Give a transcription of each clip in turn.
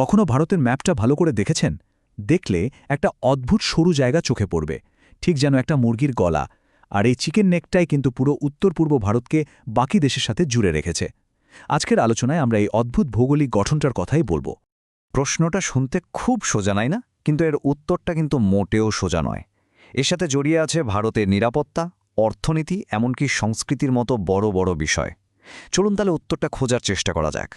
কখনো ভারতের ম্যাপটা ভালো করে দেখেছেন? দেখলে একটা অদ্ভুত সরু জায়গা চোখে পড়বে, ঠিক যেন একটা মুরগির গলা, আর এই চিকেন নেকটাই কিন্তু পুরো উত্তর পূর্ব ভারতকে বাকি দেশের সাথে জুড়ে রেখেছে। আজকের আলোচনায় আমরা এই অদ্ভুত ভৌগোলিক গঠনটার কথাই বলব। প্রশ্নটা শুনতে খুব সোজা, নাই না? কিন্তু এর উত্তরটা কিন্তু মোটেও সোজা নয়। এর সাথে জড়িয়ে আছে ভারতের নিরাপত্তা, অর্থনীতি, এমনকি সংস্কৃতির মতো বড় বড় বিষয়। চলুন তাহলে উত্তরটা খোঁজার চেষ্টা করা যাক।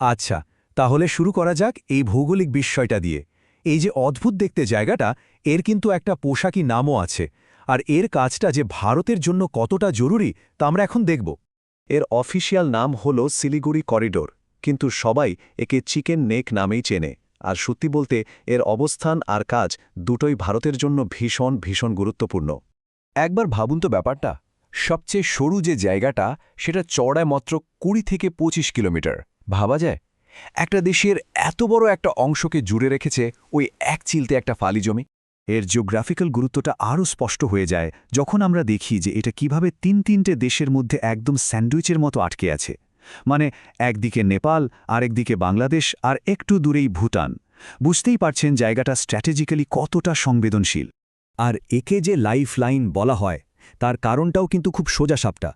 আচ্ছা তাহলে শুরু করা যাক এই ভৌগোলিক বিস্ময়টা দিয়ে। এই যে অদ্ভুত দেখতে জায়গাটা, এর কিন্তু একটা পোশাকি নামও আছে। আর এর কাজটা যে ভারতের জন্য কতটা জরুরি, তা আমরা এখন দেখব। এর অফিসিয়াল নাম হল শিলিগুড়ি করিডোর, কিন্তু সবাই একে চিকেন নেক নামেই চেনে। আর সত্যি বলতে, এর অবস্থান আর কাজ দুটোই ভারতের জন্য ভীষণ ভীষণ গুরুত্বপূর্ণ। একবার ভাবুন তো ব্যাপারটা, সবচেয়ে সরু যে জায়গাটা, সেটা চড়ায় মাত্র কুড়ি থেকে ২৫ কিলোমিটার। ভাবা যায়? একটা দেশের এত বড় একটা অংশকে জুড়ে রেখেছে ওই এক চিলতে একটা ফালি জমি। এর জিওগ্রাফিক্যাল গুরুত্বটা আরও স্পষ্ট হয়ে যায় যখন আমরা দেখি যে এটা কীভাবে তিন তিনটে দেশের মধ্যে একদম স্যান্ডউইচের মতো আটকে আছে। মানে একদিকে নেপাল, আরেকদিকে বাংলাদেশ আর একটু দূরেই ভুটান। বুঝতেই পারছেন জায়গাটা স্ট্র্যাটেজিক্যালি কতটা সংবেদনশীল। আর একে যে লাইফ লাইন বলা হয়, তার কারণটাও কিন্তু খুব সোজাসাপটা।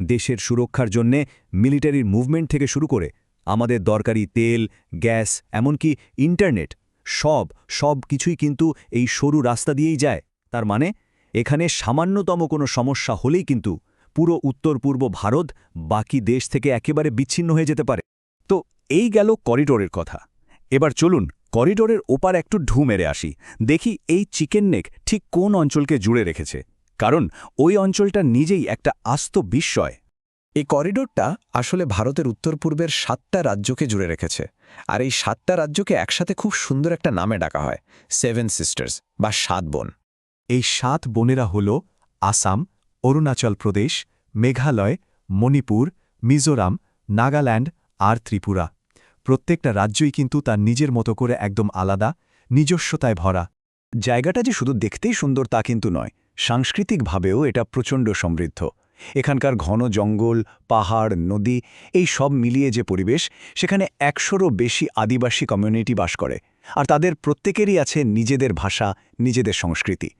দেশের সুরক্ষার জন্যে মিলিটারির মুভমেন্ট থেকে শুরু করে আমাদের দরকারি তেল, গ্যাস, এমনকি ইন্টারনেট, সব সব কিছুই কিন্তু এই সরু রাস্তা দিয়েই যায়। তার মানে এখানে সামান্যতম কোনো সমস্যা হলেই কিন্তু পুরো উত্তর পূর্ব ভারত বাকি দেশ থেকে একেবারে বিচ্ছিন্ন হয়ে যেতে পারে। তো এই গেল করিডোরের কথা। এবার চলুন করিডোরের ওপার একটু ঢু মেরে আসি। দেখি এই চিকেন নেক ঠিক কোন অঞ্চলকে জুড়ে রেখেছে। কারণ ওই অঞ্চলটা নিজেই একটা আস্ত বিস্ময়। এই করিডোরটা আসলে ভারতের উত্তর পূর্বের সাতটা রাজ্যকে জুড়ে রেখেছে। আর এই সাতটা রাজ্যকে একসাথে খুব সুন্দর একটা নামে ডাকা হয় সেভেন সিস্টার্স বা সাত বোন। এই সাত বোনেরা হল আসাম, অরুণাচল প্রদেশ, মেঘালয়, মণিপুর, মিজোরাম, নাগাল্যান্ড আর ত্রিপুরা। প্রত্যেকটা রাজ্যই কিন্তু তার নিজের মতো করে একদম আলাদা, নিজস্বতায় ভরা। জায়গাটা যে শুধু দেখতেই সুন্দর তা কিন্তু নয়, সাংস্কৃতিকভাবেও এটা প্রচণ্ড সমৃদ্ধ। এখানকার ঘন জঙ্গল, পাহাড়, নদী, এই সব মিলিয়ে যে পরিবেশ, সেখানে একশোরও বেশি আদিবাসী কমিউনিটি বাস করে। আর তাদের প্রত্যেকেরই আছে নিজেদের ভাষা, নিজেদের সংস্কৃতি।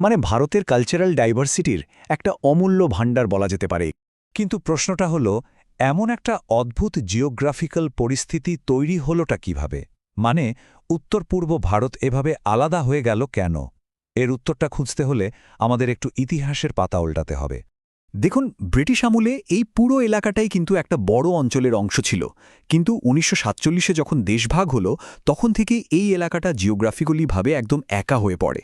মানে ভারতের কালচারাল ডাইভার্সিটির একটা অমূল্য ভাণ্ডার বলা যেতে পারে। কিন্তু প্রশ্নটা হল, এমন একটা অদ্ভুত জিওগ্রাফিক্যাল পরিস্থিতি তৈরি হলোটা কীভাবে? মানে উত্তর পূর্ব ভারত এভাবে আলাদা হয়ে গেল কেন? এর উত্তরটা খুঁজতে হলে আমাদের একটু ইতিহাসের পাতা উল্টাতে হবে। দেখুন, ব্রিটিশ আমলে এই পুরো এলাকাটাই কিন্তু একটা বড় অঞ্চলের অংশ ছিল। কিন্তু উনিশশো সাতচল্লিশে যখন দেশভাগ হলো, তখন থেকে এই এলাকাটা জিওগ্রাফিক্যালিভাবে একদম একা হয়ে পড়ে।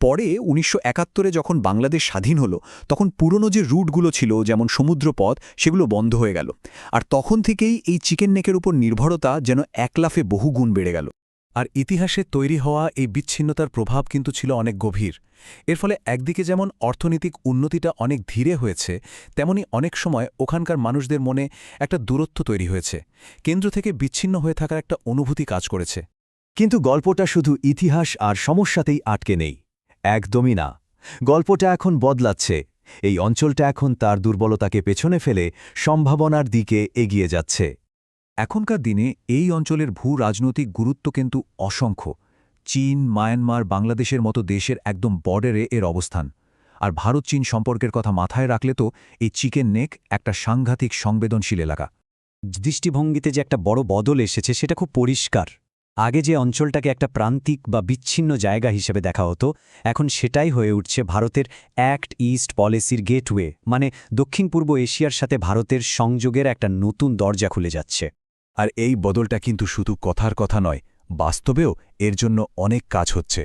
পরে উনিশশো একাত্তরে যখন বাংলাদেশ স্বাধীন হলো, তখন পুরনো যে রুটগুলো ছিল, যেমন সমুদ্রপথ, সেগুলো বন্ধ হয়ে গেল। আর তখন থেকেই এই চিকেন নেকের উপর নির্ভরতা যেন একলাফে বহু গুণ বেড়ে গেল। আর ইতিহাসে তৈরি হওয়া এই বিচ্ছিন্নতার প্রভাব কিন্তু ছিল অনেক গভীর। এর ফলে একদিকে যেমন অর্থনৈতিক উন্নতিটা অনেক ধীরে হয়েছে, তেমনি অনেক সময় ওখানকার মানুষদের মনে একটা দূরত্ব তৈরি হয়েছে। কেন্দ্র থেকে বিচ্ছিন্ন হয়ে থাকার একটা অনুভূতি কাজ করেছে। কিন্তু গল্পটা শুধু ইতিহাস আর সমস্যাতেই আটকে নেই। একদমই না। গল্পটা এখন বদলাচ্ছে। এই অঞ্চলটা এখন তার দুর্বলতাকে পেছনে ফেলে সম্ভাবনার দিকে এগিয়ে যাচ্ছে। এখনকার দিনে এই অঞ্চলের ভূ রাজনৈতিক গুরুত্ব কিন্তু অসংখ্য। চীন, মায়ানমার, বাংলাদেশের মতো দেশের একদম বর্ডারে এর অবস্থান। আর ভারত চীন সম্পর্কের কথা মাথায় রাখলে তো এই চিকেন নেক একটা সাংঘাতিক সংবেদনশীল এলাকা। দৃষ্টিভঙ্গিতে যে একটা বড় বদল এসেছে সেটা খুব পরিষ্কার। আগে যে অঞ্চলটাকে একটা প্রান্তিক বা বিচ্ছিন্ন জায়গা হিসেবে দেখা হতো, এখন সেটাই হয়ে উঠছে ভারতের অ্যাক্ট ইস্ট পলিসির গেটওয়ে মানে দক্ষিণ পূর্ব এশিয়ার সাথে ভারতের সংযোগের একটা নতুন দরজা খুলে যাচ্ছে। আর এই বদলটা কিন্তু শুধু কথার কথা নয়, বাস্তবেও এর জন্য অনেক কাজ হচ্ছে।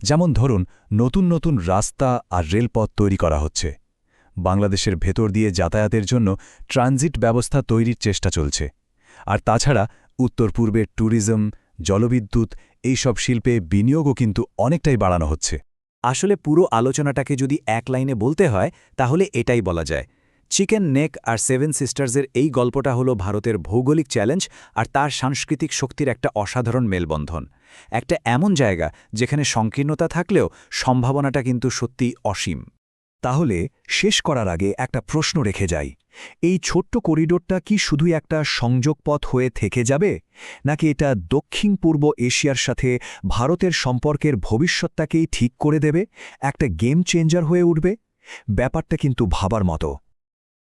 যেমন ধরুন, নতুন নতুন রাস্তা আর রেলপথ তৈরি করা হচ্ছে। বাংলাদেশের ভেতর দিয়ে যাতায়াতের জন্য ট্রানজিট ব্যবস্থা তৈরির চেষ্টা চলছে। আর তাছাড়া উত্তর পূর্বের ট্যুরিজম, জলবিদ্যুৎ এইসব শিল্পে বিনিয়োগও কিন্তু অনেকটাই বাড়ানো হচ্ছে। আসলে পুরো আলোচনাটাকে যদি এক লাইনে বলতে হয়, তাহলে এটাই বলা যায়। চিকেন নেক আর সেভেন সিস্টার্সের এই গল্পটা হলো ভারতের ভৌগোলিক চ্যালেঞ্জ আর তার সাংস্কৃতিক শক্তির একটা অসাধারণ মেলবন্ধন। একটা এমন জায়গা যেখানে সংকীর্ণতা থাকলেও সম্ভাবনাটা কিন্তু সত্যি অসীম। তাহলে শেষ করার আগে একটা প্রশ্ন রেখে যাই। এই ছোট্ট করিডোরটা কি শুধু একটা সংযোগপথ হয়ে থেকে যাবে? নাকি এটা দক্ষিণ পূর্ব এশিয়ার সাথে ভারতের সম্পর্কের ভবিষ্যৎটাকেই ঠিক করে দেবে? একটা গেম চেঞ্জার হয়ে উঠবে? ব্যাপারটা কিন্তু ভাবার মতো।